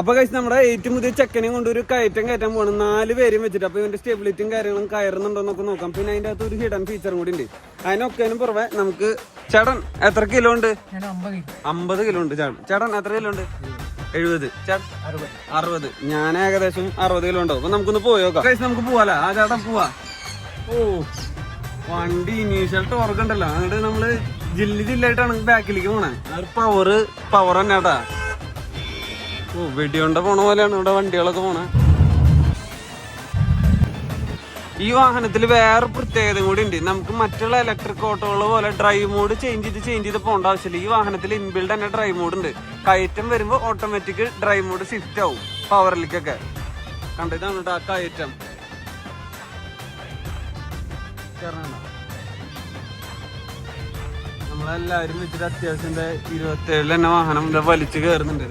അപ്പൊ കഴിച്ച് നമ്മുടെ ഏറ്റവും പുതിയ ചെക്കനെയും കൊണ്ട് ഒരു കയറ്റം കയറ്റാൻ പോകണം നാല് പേരും വെച്ചിട്ട്. അപ്പൊ ഇതിന്റെ സ്റ്റെബിലിറ്റിയും കാര്യങ്ങളും കയറുന്നുണ്ടോ എന്നൊക്കെ നോക്കാം. പിന്നെ അതിന്റെ അകത്ത് ഒരു ഹിഡൻ ഫീച്ചറും കൂടി ഉണ്ട്. അതിനൊക്കേനും പുറമെ നമുക്ക് ചേട്ടൻ എത്ര കിലോ ഉണ്ട്? അമ്പത് കിലോ ഉണ്ട് ചേട്ടൻ. ചേട്ടൻ എത്ര കിലോ ഉണ്ട്? എഴുപത്. അറുപത്. ഞാൻ ഏകദേശം അറുപത് കിലോ ഉണ്ടാവും അപ്പൊ നമുക്കൊന്ന് പോയി നോക്കാം. കഴിച്ച് നമുക്ക് പോവാല? ആ ചേട്ടൻ പോവാ. ഓ വണ്ടി ഇനീഷ്യൽ ടോർക്ക് ഉണ്ടല്ലോ. അങ്ങോട്ട് നമ്മൾ ജില്ല ജില്ലായിട്ടാണ് ബാക്കിലേക്ക് പോണേ. പവറ് പവർ തന്നെ കേട്ടാ. വെടിയൊണ്ട പോണ പോലെയാണ് ഇവിടെ വണ്ടികളൊക്കെ പോണേ. ഈ വാഹനത്തിൽ വേറെ പ്രത്യേകത കൂടി ഉണ്ട്. നമുക്ക് മറ്റുള്ള ഇലക്ട്രിക് ഓട്ടോകൾ പോലെ ഡ്രൈവ് മോഡ് ചേഞ്ച് ചെയ്ത് ചേഞ്ച് ചെയ്ത് പോകേണ്ട ആവശ്യമില്ല. ഈ വാഹനത്തിൽ ഇൻബിൽഡ് തന്നെ ഡ്രൈവ് മോഡ് ഉണ്ട്. കയറ്റം വരുമ്പോൾ ഓട്ടോമാറ്റിക് ഡ്രൈവ് മോഡ് ഷിഫ്റ്റ് ആവും പവറിലേക്കൊക്കെ കണ്ടതാണ് കേട്ടോ ആ കയറ്റം. നമ്മളെല്ലാവരും വെച്ചിട്ട് അത്യാവശ്യം ഇരുപത്തി ഏഴിൽ തന്നെ വാഹനം വലിച്ചു കയറുന്നുണ്ട്.